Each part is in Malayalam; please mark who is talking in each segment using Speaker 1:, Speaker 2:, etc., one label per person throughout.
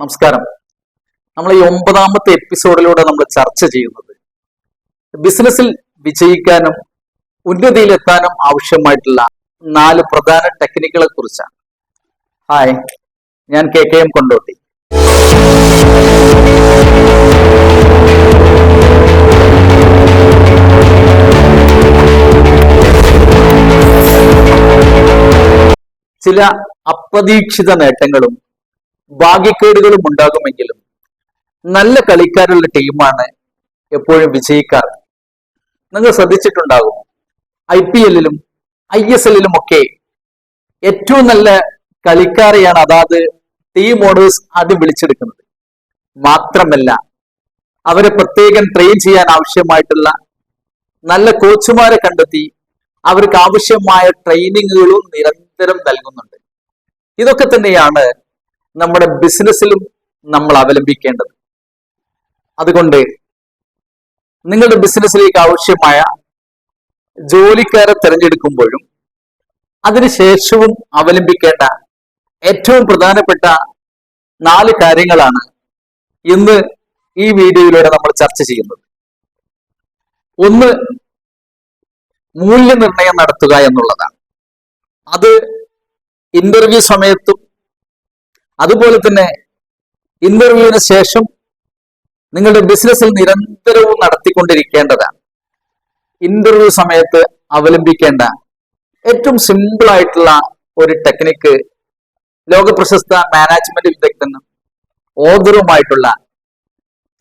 Speaker 1: നമസ്കാരം. നമ്മൾ ഈ ഒമ്പതാമത്തെ എപ്പിസോഡിലൂടെ നമ്മൾ ചർച്ച ചെയ്യുന്നത് ബിസിനസ്സിൽ വിജയിക്കാനും ഉന്നതിയിലെത്താനും ആവശ്യമായിട്ടുള്ള നാല് പ്രധാന ടെക്നിക്കുകളെ കുറിച്ചാണ്. ഹായ് ഞാൻ കെ കെ എം കൊണ്ടോട്ടി. ചില അപ്രതീക്ഷിത നേട്ടങ്ങളും ഭാഗ്യക്കേടുകളും ഉണ്ടാകുമെങ്കിലും നല്ല കളിക്കാരുള്ള ടീമാണ് എപ്പോഴും വിജയിക്കാറ്. നിങ്ങൾ ശ്രദ്ധിച്ചിട്ടുണ്ടാകും. ഐ പി എല്ലിലും ഐ എസ് എല്ലിലും ഒക്കെ ഏറ്റവും നല്ല കളിക്കാരെയാണ് അതാത് ടീം ഓണേഴ്സ് ആദ്യം വിളിച്ചെടുക്കുന്നത്. മാത്രമല്ല അവരെ പ്രത്യേകം ട്രെയിൻ ചെയ്യാൻ ആവശ്യമായിട്ടുള്ള നല്ല കോച്ചുമാരെ കണ്ടെത്തി അവർക്ക് ആവശ്യമായ ട്രെയിനിങ്ങുകളും നിരന്തരം നൽകുന്നുണ്ട്. ഇതൊക്കെ തന്നെയാണ് നമ്മുടെ ബിസിനസ്സിലും നമ്മൾ അവലംബിക്കേണ്ടത്. അതുകൊണ്ട് നിങ്ങളുടെ ബിസിനസ്സിലേക്ക് ആവശ്യമായ ജോലിക്കാരെ തിരഞ്ഞെടുക്കുമ്പോഴും അതിനുശേഷവും അവലംബിക്കേണ്ട ഏറ്റവും പ്രധാനപ്പെട്ട നാല് കാര്യങ്ങളാണ് ഇന്ന് ഈ വീഡിയോയിലൂടെ നമ്മൾ ചർച്ച ചെയ്യുന്നത്. ഒന്ന് മൂല്യനിർണയം നടത്തുക എന്നുള്ളതാണ്. അത് ഇന്റർവ്യൂ സമയത്തും അതുപോലെ തന്നെ ഇന്റർവ്യൂവിന് ശേഷം നിങ്ങളുടെ ബിസിനസ്സിൽ നിരന്തരവും നടത്തിക്കൊണ്ടിരിക്കേണ്ടതാണ്. ഇന്റർവ്യൂ സമയത്ത് അവലംബിക്കേണ്ട ഏറ്റവും സിമ്പിൾ ആയിട്ടുള്ള ഒരു ടെക്നിക്ക് ലോകപ്രശസ്ത മാനേജ്മെന്റ് വിദഗ്ധനും ഓദറുമായിട്ടുള്ള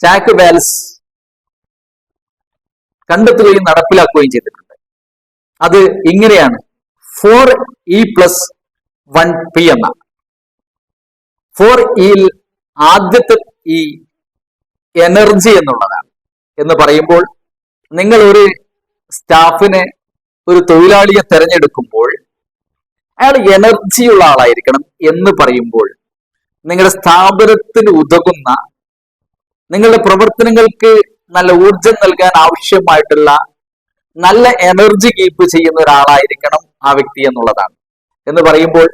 Speaker 1: ചാക്ക് വാൽസ് കണ്ടെത്തുകയും നടപ്പിലാക്കുകയും ചെയ്തിട്ടുണ്ട്. അത് ഇങ്ങനെയാണ്. Four E plus one P എന്ന ഫോർ ഈ ആദ്യത്തെ ഈ എനർജി എന്നുള്ളതാണ്. എന്ന് പറയുമ്പോൾ നിങ്ങൾ ഒരു സ്റ്റാഫിനെ ഒരു തൊഴിലാളിയെ തെരഞ്ഞെടുക്കുമ്പോൾ അയാൾ എനർജിയുള്ള ആളായിരിക്കണം എന്ന് പറയുമ്പോൾ നിങ്ങളുടെ സ്ഥാപനത്തിന് ഉതകുന്ന നിങ്ങളുടെ പ്രവർത്തനങ്ങൾക്ക് നല്ല ഊർജം നൽകാൻ ആവശ്യമായിട്ടുള്ള നല്ല എനർജി കീപ്പ് ചെയ്യുന്ന ഒരാളായിരിക്കണം ആ വ്യക്തി എന്നുള്ളതാണ്. എന്ന് പറയുമ്പോൾ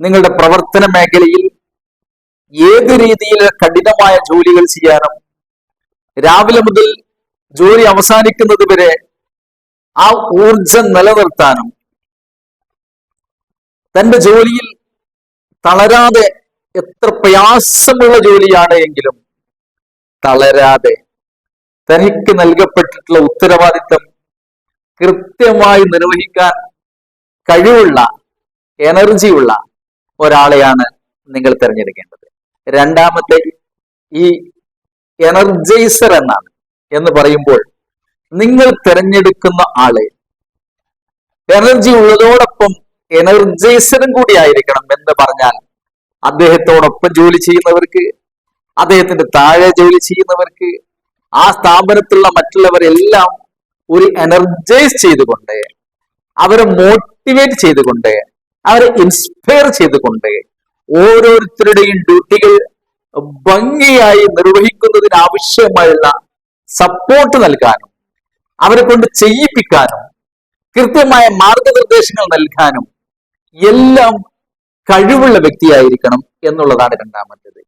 Speaker 1: നിങ്ങളുടെ പ്രവർത്തന മേഖലയിൽ ഏത് രീതിയിൽ കഠിനമായ ജോലികൾ ചെയ്യാനും രാവിലെ മുതൽ ജോലി അവസാനിക്കുന്നത് വരെ ആ ഊർജം നിലനിർത്താനും തന്റെ ജോലിയിൽ തളരാതെ എത്ര പ്രയാസമുള്ള ജോലിയാണ് എങ്കിലും തളരാതെ തനിക്ക് നൽകപ്പെട്ടിട്ടുള്ള ഉത്തരവാദിത്തം കൃത്യമായി നിർവഹിക്കാൻ കഴിവുള്ള എനർജിയുള്ള ഒരാളെയാണ് നിങ്ങൾ തിരഞ്ഞെടുക്കേണ്ടത്. രണ്ടാമത്തെ ഈ എനർജൈസർ എന്നാണ് എന്ന് പറയുമ്പോൾ നിങ്ങൾ തിരഞ്ഞെടുക്കുന്ന ആളെ എനർജി ഉള്ളതോടൊപ്പം എനർജൈസറും കൂടി ആയിരിക്കണം എന്ന് പറഞ്ഞാൽ അദ്ദേഹത്തോടൊപ്പം ജോലി ചെയ്യുന്നവർക്ക് അദ്ദേഹത്തിന്റെ താഴെ ജോലി ചെയ്യുന്നവർക്ക് ആ സ്ഥാപനത്തിലുള്ള മറ്റുള്ളവരെല്ലാം ഒരു എനർജൈസ് ചെയ്തുകൊണ്ട് അവരെ മോട്ടിവേറ്റ് ചെയ്തുകൊണ്ട് അവരെ ഇൻസ്പയർ ചെയ്തുകൊണ്ട് ഓരോരുത്തരുടെയും ഡ്യൂട്ടികൾ ഭംഗിയായി നിർവഹിക്കുന്നതിന് ആവശ്യമായുള്ള സപ്പോർട്ട് നൽകാനും അവരെ കൊണ്ട് ചെയ്യിപ്പിക്കാനും കൃത്യമായ മാർഗനിർദ്ദേശങ്ങൾ നൽകാനും എല്ലാം കഴിവുള്ള വ്യക്തിയായിരിക്കണം എന്നുള്ളതാണ് രണ്ടാമത്തേത്.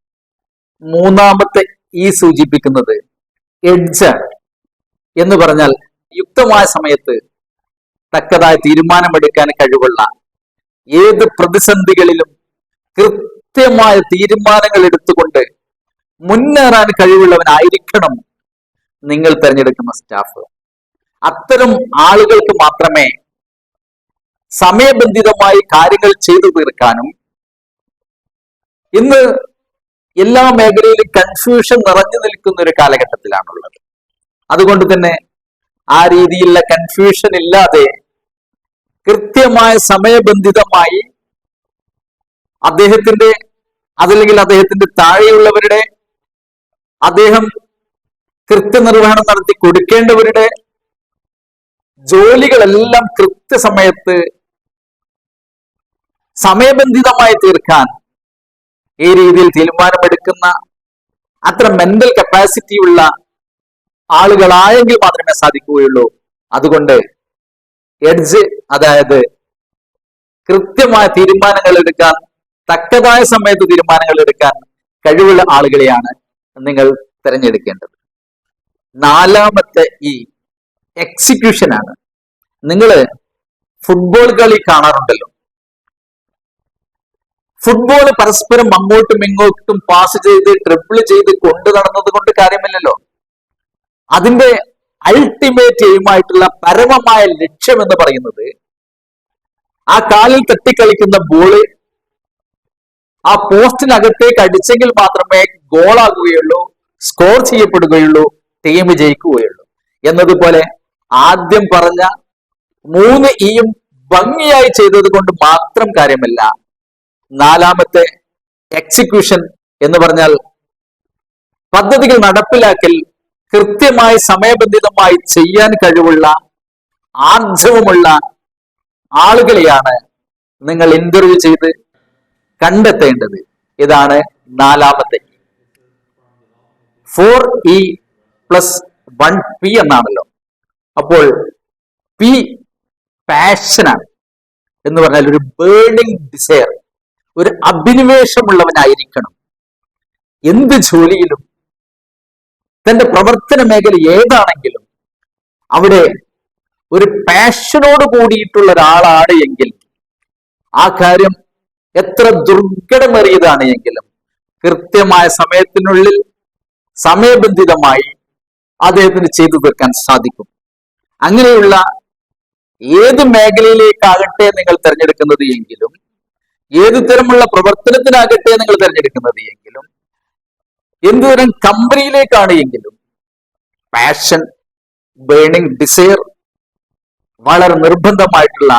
Speaker 1: മൂന്നാമത്തെ ഈ സൂചിപ്പിക്കുന്നത് എഡ്ജ് എന്ന് പറഞ്ഞാൽ യുക്തമായ സമയത്ത് തക്കതായ തീരുമാനമെടുക്കാൻ കഴിവുള്ള ഏത് പ്രതിസന്ധികളിലും കൃത്യമായ തീരുമാനങ്ങൾ എടുത്തുകൊണ്ട് മുന്നേറാൻ കഴിവുള്ളവനായിരിക്കണം നിങ്ങൾ തിരഞ്ഞെടുക്കുന്ന സ്റ്റാഫ് അത്തരം ആളുകൾക്ക് മാത്രമേ സമയബന്ധിതമായി കാര്യങ്ങൾ ചെയ്തു തീർക്കാനും ഇന്ന് എല്ലാ മേഖലയിലും കൺഫ്യൂഷൻ നിറഞ്ഞു നിൽക്കുന്ന ഒരു കാലഘട്ടത്തിലാണുള്ളത്. അതുകൊണ്ട് തന്നെ ആ രീതിയിലുള്ള കൺഫ്യൂഷൻ ഇല്ലാതെ കൃത്യമായ സമയബന്ധിതമായി അദ്ദേഹത്തിന്റെ അതല്ലെങ്കിൽ അദ്ദേഹത്തിന്റെ താഴെയുള്ളവരുടെ അദ്ദേഹം കൃത്യനിർവഹണം നടത്തി കൊടുക്കേണ്ടവരുടെ ജോലികളെല്ലാം കൃത്യസമയത്ത് സമയബന്ധിതമായി തീർക്കാൻ ഈ രീതിയിൽ തീരുമാനമെടുക്കുന്ന അത്ര മെന്റൽ കപ്പാസിറ്റി ഉള്ള ആളുകളായെങ്കിൽ മാത്രമേ സാധിക്കുകയുള്ളൂ. അതുകൊണ്ട് എഡ്ജ് അതായത് കൃത്യമായ തീരുമാനങ്ങൾ എടുക്കാൻ തക്കതായ സമയത്ത് തീരുമാനങ്ങൾ എടുക്കാൻ കഴിവുള്ള ആളുകളെയാണ് നിങ്ങൾ തിരഞ്ഞെടുക്കേണ്ടത്. നാലാമത്തെ ഈ എക്സിക്യൂഷനാണ് നിങ്ങൾ ഫുട്ബോൾ കളി കാണാറുണ്ടല്ലോ. ഫുട്ബോൾ പരസ്പരം അങ്ങോട്ടും ഇങ്ങോട്ടും പാസ് ചെയ്ത് ട്രിപ്പിൾ ചെയ്ത് കൊണ്ടു നടന്നത് കൊണ്ട് കാര്യമില്ലല്ലോ. അതിന്റെ അൾട്ടിമേറ്റ് എയിമായിട്ടുള്ള പരമമായ ലക്ഷ്യം എന്ന് പറയുന്നത് ആ കാലിൽ തട്ടിക്കളിക്കുന്ന ബോൾ ആ പോസ്റ്റിനകത്തേക്ക് അടിച്ചെങ്കിൽ മാത്രമേ ഗോളാകുകയുള്ളൂ സ്കോർ ചെയ്യപ്പെടുകയുള്ളൂ ടീം ജയിക്കുകയുള്ളൂ. എന്നതുപോലെ ആദ്യം പറഞ്ഞ മൂന്ന് ഈയും ഭംഗിയായി ചെയ്തത് കൊണ്ട് മാത്രം കാര്യമല്ല നാലാമത്തെ എക്സിക്യൂഷൻ എന്ന് പറഞ്ഞാൽ പദ്ധതികൾ നടപ്പിലാക്കൽ കൃത്യമായി സമയബന്ധിതമായി ചെയ്യാൻ കഴിവുള്ള ആർജവുമുള്ള ആളുകളെയാണ് നിങ്ങൾ ഇന്റർവ്യൂ ചെയ്ത് കണ്ടെത്തേണ്ടത്. ഇതാണ് നാലാമത്തെ four E plus one P എന്നാണല്ലോ. അപ്പോൾ പി പാഷനാണ് എന്ന് പറഞ്ഞാൽ ഒരു ബേണിംഗ് ഡിസയർ ഒരു അഭിനിവേശമുള്ളവനായിരിക്കണം. എന്ത് ജോലിയിലും തന്റെ പ്രവർത്തന മേഖല ഏതാണെങ്കിലും അവിടെ ഒരു പാഷനോട് കൂടിയിട്ടുള്ള ഒരാളാണ് എങ്കിൽ ആ കാര്യം എത്ര ദുർഘടമേറിയതാണ് എങ്കിലും കൃത്യമായ സമയത്തിനുള്ളിൽ സമയബന്ധിതമായി അദ്ദേഹത്തിന് ചെയ്തു തീർക്കാൻ സാധിക്കും. അങ്ങനെയുള്ള ഏത് മേഖലയിലേക്കാകട്ടെ നിങ്ങൾ തിരഞ്ഞെടുക്കുന്നത് എങ്കിലും ഏത് തരമുള്ള പ്രവർത്തനത്തിനാകട്ടെ നിങ്ങൾ തിരഞ്ഞെടുക്കുന്നത് എങ്കിലും എന്തുതരം കമ്പനിയിലേക്കാണ് എങ്കിലും പാഷൻ ബേണിംഗ് ഡിസയർ വളരെ നിർബന്ധമായിട്ടുള്ള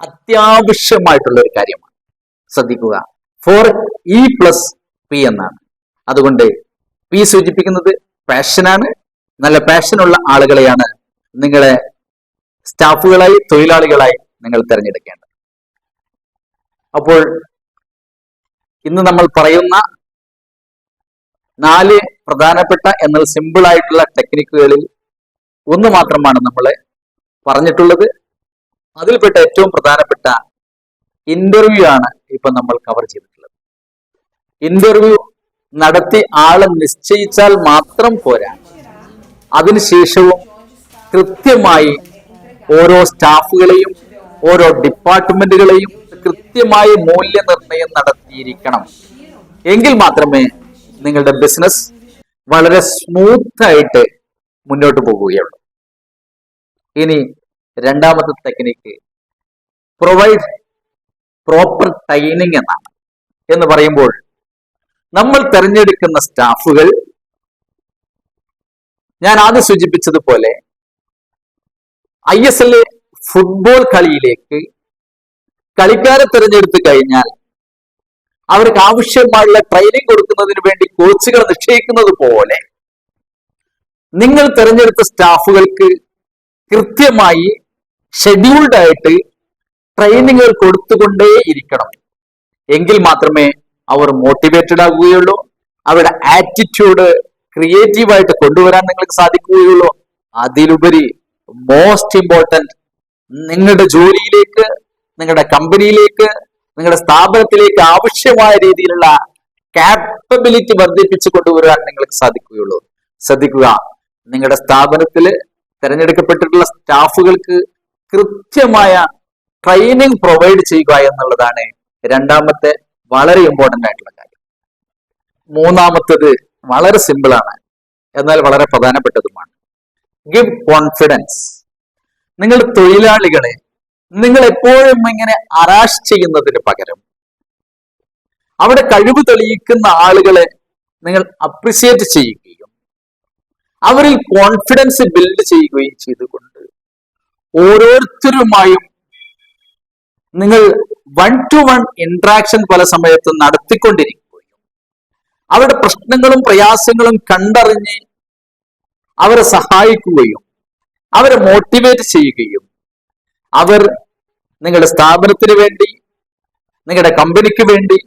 Speaker 1: അത്യാവശ്യമായിട്ടുള്ള ഒരു കാര്യമാണ്. ശ്രദ്ധിക്കുക. ഫോർ ഇ പ്ലസ് പി എന്നാണ്. അതുകൊണ്ട് പി സൂചിപ്പിക്കുന്നത് പാഷനാണ് നല്ല പാഷനുള്ള ആളുകളെയാണ് നിങ്ങളെ സ്റ്റാഫുകളായി തൊഴിലാളികളായി നിങ്ങൾ തിരഞ്ഞെടുക്കേണ്ടത്. അപ്പോൾ ഇന്ന് നമ്മൾ പറയുന്ന നാല് പ്രധാനപ്പെട്ട എന്നാൽ സിമ്പിൾ ആയിട്ടുള്ള ടെക്നിക്കുകളിൽ ഒന്ന് മാത്രമാണ് നമ്മൾ പറഞ്ഞിട്ടുള്ളത്. അതിൽപ്പെട്ട ഏറ്റവും പ്രധാനപ്പെട്ട ഇന്റർവ്യൂ ആണ് ഇപ്പൊ നമ്മൾ കവർ ചെയ്തിട്ടുള്ളത്. ഇന്റർവ്യൂ നടത്തി ആളെ നിശ്ചയിച്ചാൽ മാത്രം പോരാ. അതിനുശേഷവും കൃത്യമായി ഓരോ സ്റ്റാഫുകളെയും ഓരോ ഡിപ്പാർട്ട്മെന്റുകളെയും കൃത്യമായി മൂല്യനിർണയം നടത്തിയിരിക്കണം. എങ്കിൽ മാത്രമേ നിങ്ങളുടെ ബിസിനസ് വളരെ സ്മൂത്ത് ആയിട്ട് മുന്നോട്ട് പോകുകയുള്ളൂ ഇനി രണ്ടാമത്തെ ടെക്നിക്ക് പ്രൊവൈഡ് പ്രോപ്പർ ട്രെയിനിങ് എന്നാണ്. എന്ന് പറയുമ്പോൾ നമ്മൾ തിരഞ്ഞെടുക്കുന്ന സ്റ്റാഫുകൾ ഞാൻ ആദ്യം സൂചിപ്പിച്ചതുപോലെ ഐ എസ് എൽ ഫുട്ബോൾ കളിയിലേക്ക് കളിക്കാരെ തിരഞ്ഞെടുത്തു കഴിഞ്ഞാൽ അവർക്ക് ആവശ്യമായുള്ള ട്രെയിനിങ് കൊടുക്കുന്നതിന് വേണ്ടി കോച്ചുകൾ നിശ്ചയിക്കുന്നത് പോലെ നിങ്ങൾ തിരഞ്ഞെടുത്ത സ്റ്റാഫുകൾക്ക് കൃത്യമായി ഷെഡ്യൂൾഡ് ആയിട്ട് ട്രെയിനിങ്ങുകൾ കൊടുത്തുകൊണ്ടേ ഇരിക്കണം. എങ്കിൽ മാത്രമേ അവർ മോട്ടിവേറ്റഡ് ആകുകയുള്ളൂ അവരുടെ ആറ്റിറ്റ്യൂഡ് ക്രിയേറ്റീവായിട്ട് കൊണ്ടുവരാൻ നിങ്ങൾക്ക് സാധിക്കുകയുള്ളൂ. അതിലുപരി മോസ്റ്റ് ഇമ്പോർട്ടന്റ് നിങ്ങളുടെ ജോലിയിലേക്ക് നിങ്ങളുടെ കമ്പനിയിലേക്ക് നിങ്ങളുടെ സ്ഥാപനത്തിലേക്ക് ആവശ്യമായ രീതിയിലുള്ള കാപ്പബിലിറ്റി വർദ്ധിപ്പിച്ചു കൊണ്ടുവരാൻ നിങ്ങൾക്ക് സാധിക്കുകയുള്ളൂ. ശ്രദ്ധിക്കുക നിങ്ങളുടെ സ്ഥാപനത്തിൽ തിരഞ്ഞെടുക്കപ്പെട്ടിട്ടുള്ള സ്റ്റാഫുകൾക്ക് കൃത്യമായ ട്രെയിനിങ് പ്രൊവൈഡ് ചെയ്യുക എന്നുള്ളതാണ് രണ്ടാമത്തെ വളരെ ഇമ്പോർട്ടന്റ് ആയിട്ടുള്ള കാര്യം. മൂന്നാമത്തേത് വളരെ സിമ്പിളാണ് എന്നാൽ വളരെ പ്രധാനപ്പെട്ടതുമാണ്. ഗിവ് കോൺഫിഡൻസ് നിങ്ങൾ തൊഴിലാളികളെ നിങ്ങൾ എപ്പോഴും ഇങ്ങനെ അറാഷ് ചെയ്യുന്നതിന് പകരം അവിടെ കഴിവ് തെളിയിക്കുന്ന ആളുകളെ നിങ്ങൾ അപ്രിസിയേറ്റ് ചെയ്യുകയും അവരിൽ കോൺഫിഡൻസ് ബിൽഡ് ചെയ്യുകയും ചെയ്തുകൊണ്ട് ഓരോരുത്തരുമായും നിങ്ങൾ വൺ ടു വൺ ഇന്ററാക്ഷൻ പല സമയത്തും നടത്തിക്കൊണ്ടിരിക്കുകയും അവരുടെ പ്രശ്നങ്ങളും പ്രയാസങ്ങളും കണ്ടറിഞ്ഞ് അവരെ സഹായിക്കുകയും അവരെ മോട്ടിവേറ്റ് ചെയ്യുകയും അവർ നിങ്ങളുടെ സ്ഥാപനത്തിന് വേണ്ടി നിങ്ങളുടെ കമ്പനിക്ക് വേണ്ടി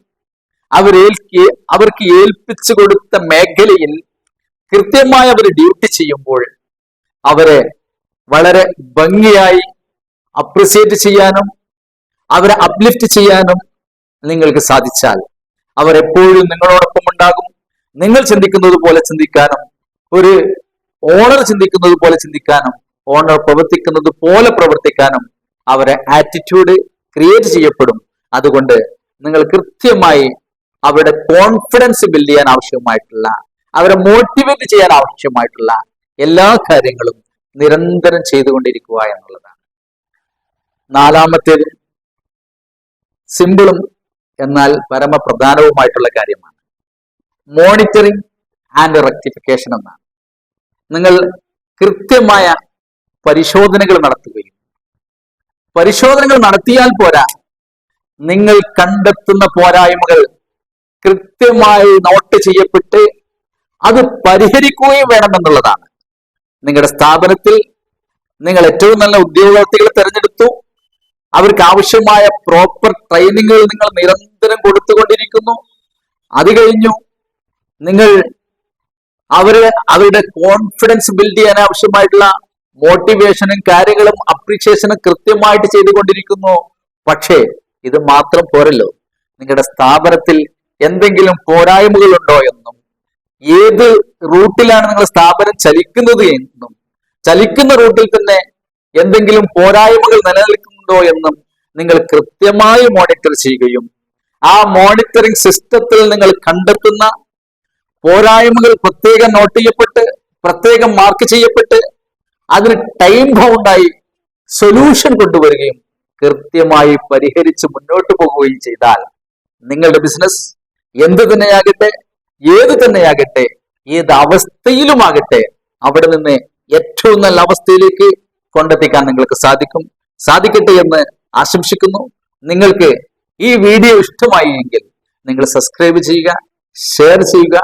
Speaker 1: അവർ അവർക്ക് ഏൽപ്പിച്ചു കൊടുത്ത മേഖലയിൽ കൃത്യമായി അവർ ഡ്യൂട്ടി ചെയ്യുമ്പോൾ അവരെ വളരെ ഭംഗിയായി അപ്രിസിയേറ്റ് ചെയ്യാനും അവരെ അപ്ലിഫ്റ്റ് ചെയ്യാനും നിങ്ങൾക്ക് സാധിച്ചാൽ അവർ എപ്പോഴും നിങ്ങളോടൊപ്പം ഉണ്ടാകും. നിങ്ങൾ ചിന്തിക്കുന്നത് പോലെ ചിന്തിക്കാനും ഒരു ഓണർ ചിന്തിക്കുന്നത് പോലെ ചിന്തിക്കാനും ഓണർ പ്രവർത്തിക്കുന്നത് പോലെ പ്രവർത്തിക്കാനും അവരെ ആറ്റിറ്റ്യൂഡ് ക്രിയേറ്റ് ചെയ്യപ്പെടും. അതുകൊണ്ട് നിങ്ങൾ കൃത്യമായി അവരുടെ കോൺഫിഡൻസ് ബിൽഡ് ചെയ്യാൻ ആവശ്യമായിട്ടുള്ള അവരെ മോട്ടിവേറ്റ് ചെയ്യാൻ ആവശ്യമായിട്ടുള്ള എല്ലാ കാര്യങ്ങളും നിരന്തരം ചെയ്തുകൊണ്ടിരിക്കുക എന്നുള്ളതാണ്. നാലാമത്തേത് സിമ്പിളും എന്നാൽ പരമപ്രധാനവുമായിട്ടുള്ള കാര്യമാണ്. മോണിറ്ററിംഗ് ആൻഡ് റെക്ടിഫിക്കേഷൻ എന്നാണ്. നിങ്ങൾ കൃത്യമായ പരിശോധനകൾ നടത്തുകയും പരിശോധനകൾ നടത്തിയാൽ പോരാ നിങ്ങൾ കണ്ടെത്തുന്ന പോരായ്മകൾ കൃത്യമായി നോട്ട് ചെയ്യപ്പെട്ട് അത് പരിഹരിക്കുകയും വേണമെന്നുള്ളതാണ് നിങ്ങളുടെ സ്ഥാപനത്തിൽ നിങ്ങൾ ഏറ്റവും നല്ല ഉദ്യോഗാർത്ഥികളെ തിരഞ്ഞെടുത്തു. അവർക്ക് ആവശ്യമായ പ്രോപ്പർ ട്രെയിനിങ്ങുകൾ നിങ്ങൾ നിരന്തരം കൊടുത്തുകൊണ്ടിരിക്കുന്നു. അത് കഴിഞ്ഞു നിങ്ങൾ അവർ അവരുടെ കോൺഫിഡൻസ് ബിൽഡ് ചെയ്യാൻ ആവശ്യമായിട്ടുള്ള മോട്ടിവേഷനും കാര്യങ്ങളും അപ്രീഷിയേഷനും കൃത്യമായിട്ട് ചെയ്തുകൊണ്ടിരിക്കുന്നു. പക്ഷേ ഇത് മാത്രം പോരല്ലോ. നിങ്ങളുടെ സ്ഥാപനത്തിൽ എന്തെങ്കിലും പോരായ്മകൾ ഉണ്ടോ എന്നും ഏത് റൂട്ടിലാണ് നിങ്ങളുടെ സ്ഥാപനം ചലിക്കുന്നത് എന്നും ചലിക്കുന്ന റൂട്ടിൽ തന്നെ എന്തെങ്കിലും പോരായ്മകൾ നിലനിൽക്കുന്നുണ്ടോ എന്നും നിങ്ങൾ കൃത്യമായി മോണിറ്റർ ചെയ്യുകയും ആ മോണിറ്ററിംഗ് സിസ്റ്റത്തിൽ നിങ്ങൾ കണ്ടെത്തുന്ന പോരായ്മകൾ പ്രത്യേകം നോട്ട് ചെയ്യപ്പെട്ട് പ്രത്യേകം മാർക്ക് ചെയ്യപ്പെട്ട് അതിന് ടൈം ബൗണ്ടായി സൊല്യൂഷൻ കൊണ്ടുവരികയും കൃത്യമായി പരിഹരിച്ച് മുന്നോട്ട് പോകുകയും ചെയ്താൽ നിങ്ങളുടെ ബിസിനസ് എന്ത് തന്നെയാകട്ടെ ഏത് തന്നെയാകട്ടെ ഏത് അവസ്ഥയിലുമാകട്ടെ അവിടെ നിന്ന് ഏറ്റവും നല്ല അവസ്ഥയിലേക്ക് കൊണ്ടെത്തിക്കാൻ നിങ്ങൾക്ക് സാധിക്കും. സാധിക്കട്ടെ എന്ന് ആശംസിക്കുന്നു. നിങ്ങൾക്ക് ഈ വീഡിയോ ഇഷ്ടമായി എങ്കിൽ നിങ്ങൾ സബ്സ്ക്രൈബ് ചെയ്യുക ഷെയർ ചെയ്യുക.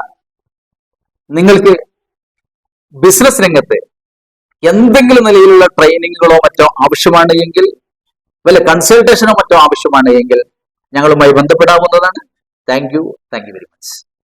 Speaker 1: നിങ്ങൾക്ക് ബിസിനസ് രംഗത്ത് എന്തെങ്കിലും നിലയിലുള്ള ട്രെയിനിങ്ങുകളോ മറ്റോ ആവശ്യമാണ് എങ്കിൽ വല്ല കൺസൾട്ടേഷനോ മറ്റോ ആവശ്യമാണ് എങ്കിൽ ഞങ്ങളുമായി ബന്ധപ്പെടാവുന്നതാണ്. Thank you thank you very much